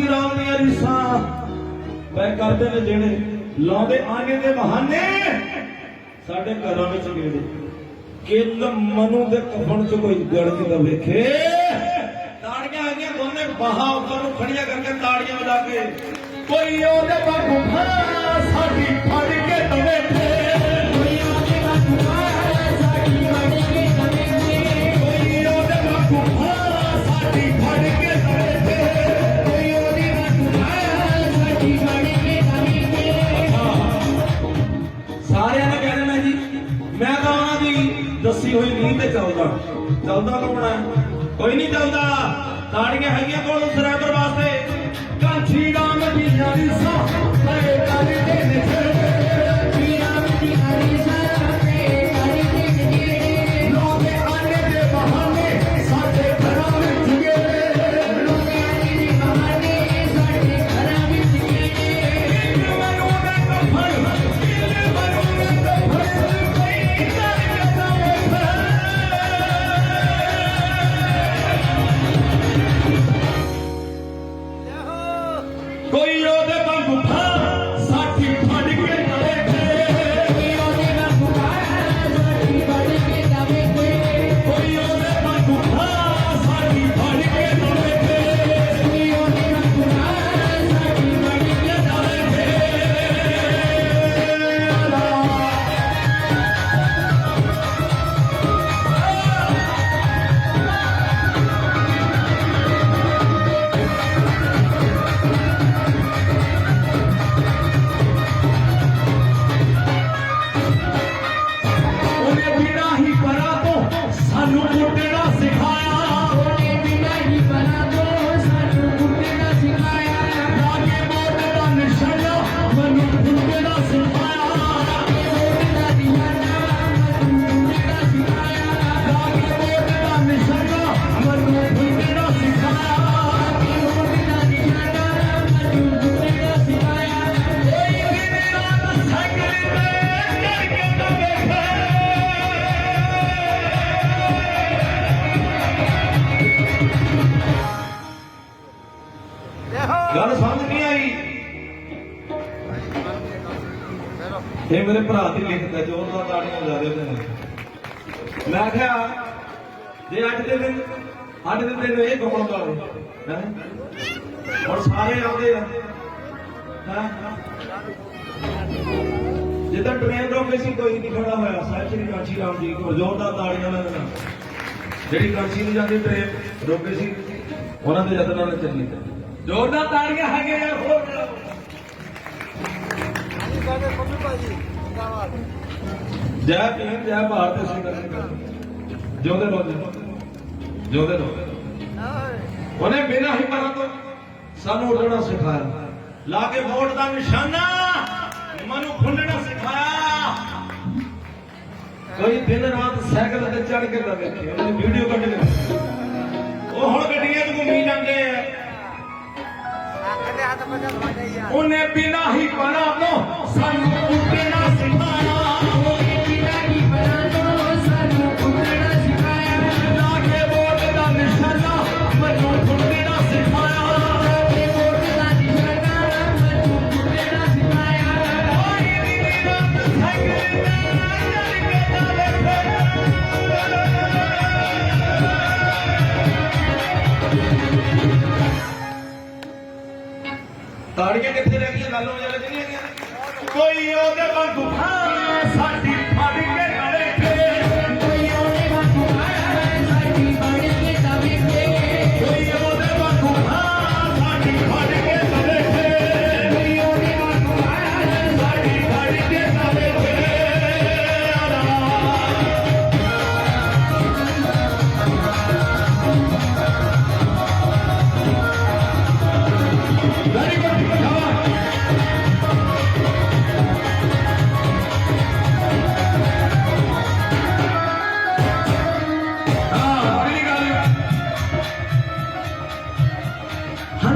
ਪੰਛੀ ਲਾਉਂਦੀਆਂ ਰੀਸਾਂ। ਬੈ ਕਰਦੇ ਨੇ ਜਿਹੜੇ ਲਾਉਂਦੇ ਆਨੇ ਦੇ ਬਹਾਨੇ। ਸਾਡੇ ਘਰਾਂ ਵਿੱਚ ਗੇੜੇ ਕਿਲ ਮਨੂ ਦੇ ਕਫਨ 'ਚ ਕੋਈ ਗੜਦੀ ਨਾ ਵੇਖੇ। ਤਾੜੀਆਂ ਆ ਗਈਆਂ, ਦੋਨੇ ਬਾਹਾਂ ਉੱਪਰ ਨੂੰ ਖੜੀਆਂ ਕਰਕੇ ਤਾੜੀਆਂ ਵਜਾ ਕੇ। ਕੋਈ ਉਹਦੇ ਬਾਗੂ ਫਾ ਸਾਡੀ ਫੜ ਕੇ ਤਵੇ ਦੱਸੀ ਹੋਈ ਨਹੀਂ ਤੇ ਚੱਲਦਾ। ਚੱਲਦਾ ਕੌਣ ਹੈ? ਕੋਈ ਨਹੀਂ ਚੱਲਦਾ। ਤਾੜੀਆਂ ਹੈਗੀਆਂ ਕੋਲ ਉਸ ਗੱਲ ਸਮਝ ਨਹੀਂ ਆਈ। ਇਹ ਮੇਰੇ ਭਰਾ ਦੀ ਲਿਖਤ ਜੋਰ ਦਾ ਤਾੜੀਆਂ ਵਜਾ ਦੇ ਨੇ। ਮੈਂ ਕਿਹਾ, ਜੇ ਅੱਜ ਦੇ ਦਿਨ ਅੱਜ ਦੇ ਦਿਨ ਇਹ ਗੋਲ ਵਾਲੇ, ਹੈ? ਹੁਣ ਸਾਰੇ ਆਉਂਦੇ ਆ, ਹੈ? ਜਿੱਦਾਂ ਟ੍ਰੇਨ ਰੋਕੇ ਸੀ, ਕੋਈ ਨਹੀਂ ਖੜਾ ਹੋਇਆ। ਸਾਹਿਬ ਸ੍ਰੀ ਕਾਂਚੀ ਰਾਮ ਜੀ ਕੋ ਜ਼ੋਰਦਾਰ ਤਾੜੀਆਂ ਨਾਲ ਜਿਹੜੀ ਕਾਂਚੀ ਨੂੰ ਜਾਂਦੀ ਟ੍ਰੇਨ ਰੋਕੇ ਸੀ, ਉਹਨਾਂ ਦੇ ਯਤਨਾਂ ਨਾਲ ਚੱਲੀ। ਜ਼ੋਰਦਾਰ ਤਾੜੀਆਂ ਹੈਗੇ ਆ ਹੋਰ। ਜੈ ਭੀਮ, ਜੈ ਭਾਰਤ ਸਿੰਘ ਜਿਉਂਦੇ ਰਹੋ ਜਿਉਂਦੇ ਰਹੋ। ਉਹਨੇ ਬਿਨਾਂ ਹੀ ਪਰਾਂ ਤੋਂ ਸਾਨੂੰ ਉੱਡਣਾ ਸਿਖਾਇਆ। ਲਾ ਕੇ ਵੋਟ ਦਾ ਨਿਸ਼ਾਨਾ, ਮਨੂੰ ਖੁੰਡਣਾ ਸਿਖਾਇਆ। ਕੋਈ ਦਿਨ ਰਾਤ ਸਾਈਕਲ ਤੇ ਚੜ ਕੇ ਨਾ ਵੇਖੇ ਉਹਨੇ ਵੀਡੀਓ ਕੱਢ ਲਈ ਉਹ ਹੁਣ ਗੱਡੀਆਂ 'ਚ ਘੁੰਮੀ ਜਾਂਦੇ ਆ। ਉਹਨੇ ਬਿਨਾਂ ਹੀ ਬਣਾ ਤੋਂ ਸਾਨੂੰ ਤਾੜੀਆਂ ਕਿੱਥੇ ਰਹਿ ਗਈਆਂ? ਗੱਲ ਹੋ ਜਾਵੇ ਕਿੰਨੀਆਂ ਗਈਆਂ ਕੋਈ ਉਹਦੇ ਵਾਂਗੂ।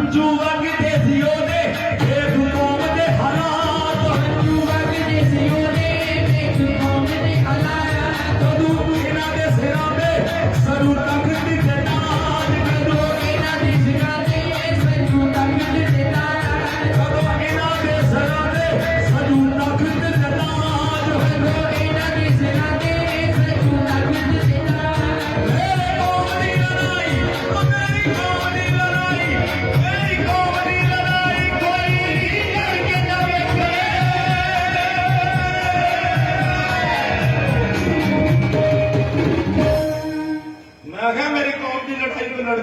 ਹੰਝੂ ਵਗਦੇ ਸੀ ਉਹਦੇ। ਦੇਖ ਕੌਮ ਦੇ ਹਾਲਾਤ। ਹੰਝੂ ਵਗਦੇ ਸੀ ਉਹਦੇ। ਦੇਖ ਕੌਮ ਦੇ ਹਾਲਾਤ। ਕਦੋਂ ਇਹਨਾਂ ਦੇ ਸਿਰਾਂ ਤੇ ਸਰੂ ਤੱਕ ਦਿੱਤੇ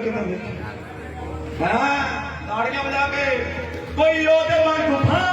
ਕਰਕੇ ਦਿੰਦੇ ਹਾਂ ਤਾੜੀਆਂ ਵਜਾ ਕੇ ਕੋਈ ਉਹਦੇ ਵਾਂਗ ਗੁਫਾ